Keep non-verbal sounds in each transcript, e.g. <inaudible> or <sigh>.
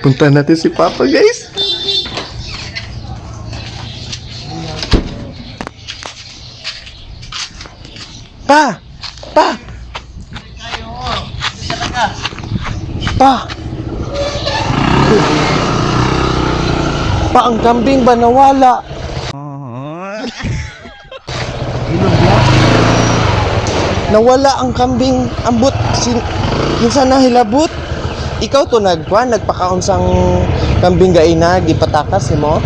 Punta natin si Papa, guys. Pa! Pa! Pa! Pa, ang kambing ba nawala? Nawala ang kambing ambot sin minsan nahilabot. Ikaw to nagkuan nagpakaunsang kambing gaina gipatakas mo.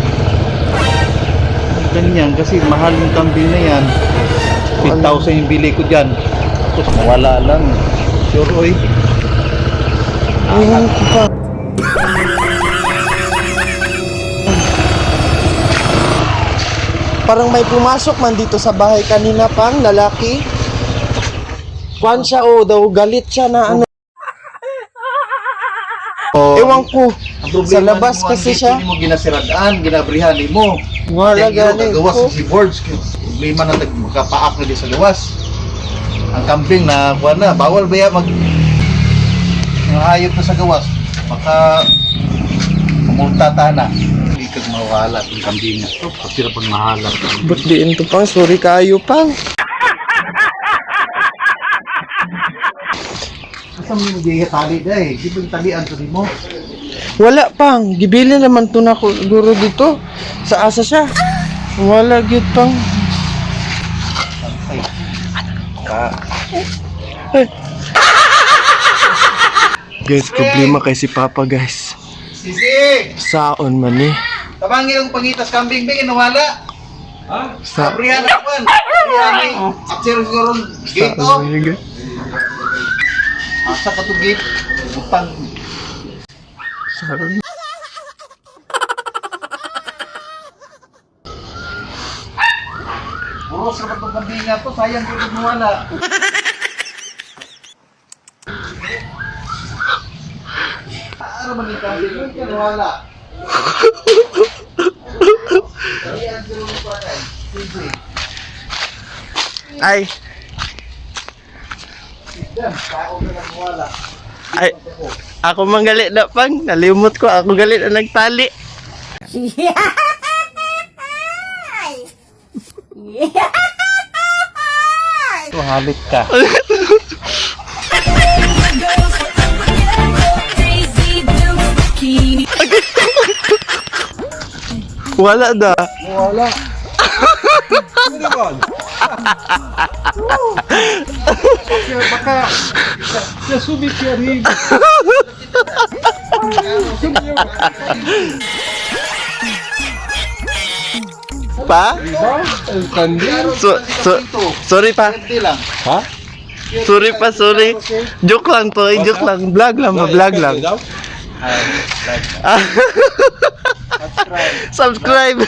Ganyan, kasi mahal yung kambing na yan. 10,000 yung bili ko dyan. Tapos nawala lang. Sure, oy. Ayun ko pa. Parang may pumasok man dito sa bahay kanina pang lalaki. Kwan siya o daw galit siya na ano. Oh, Ewan ko. ang Sa problema labas mo, kasi ang siya. Hindi mo ginasiradaan, ginabrihan mo. Wala galing gawas ko. si boards. Problema na magkapaak na di sa gawas. Ang kambing na, kuha na, bawal ba yan mag... Hayop na sa gawas. Baka pumunta ta na. Hindi ka mawala ang kambing na. Ito, pati na pang mahala. Ba't diin to pang? Sorry kayo pang. Mo yung hindi tali dahil? Di ba yung talian to mo? Wala pang. Gibili naman to na ko guro dito. Sa asa siya. Wala gyud pang. Ay. Ka. Ay. Guys, problema kay si Papa guys. Sisi! Saon man eh. Tabangi ang pangitas kambing ba inawala? Sa Sabrihan ako man. Sabrihan <laughs> ni. Atsir siguro Asa ka to gate? Utang. Saon. Puros itong kambing nga to. Sayang ko ito mawala. Ano man kambing? Ano ka pa rin. Sisi. Ay, Yan, tao na ay. Ako man galit na pang. Nalimot ko. Ako galit na nagtali. Halit ka. Wala da. Wala. Baka, nasubit siya rin. Pa? So, so, sorry pa. Ha? Sorry pa, sorry. Joke lang to, eh, joke lang. Vlog lang, vlog lang. Ah. <laughs> Subscribe.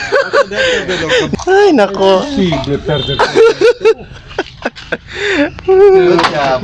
Ay, nako. <laughs> Good job.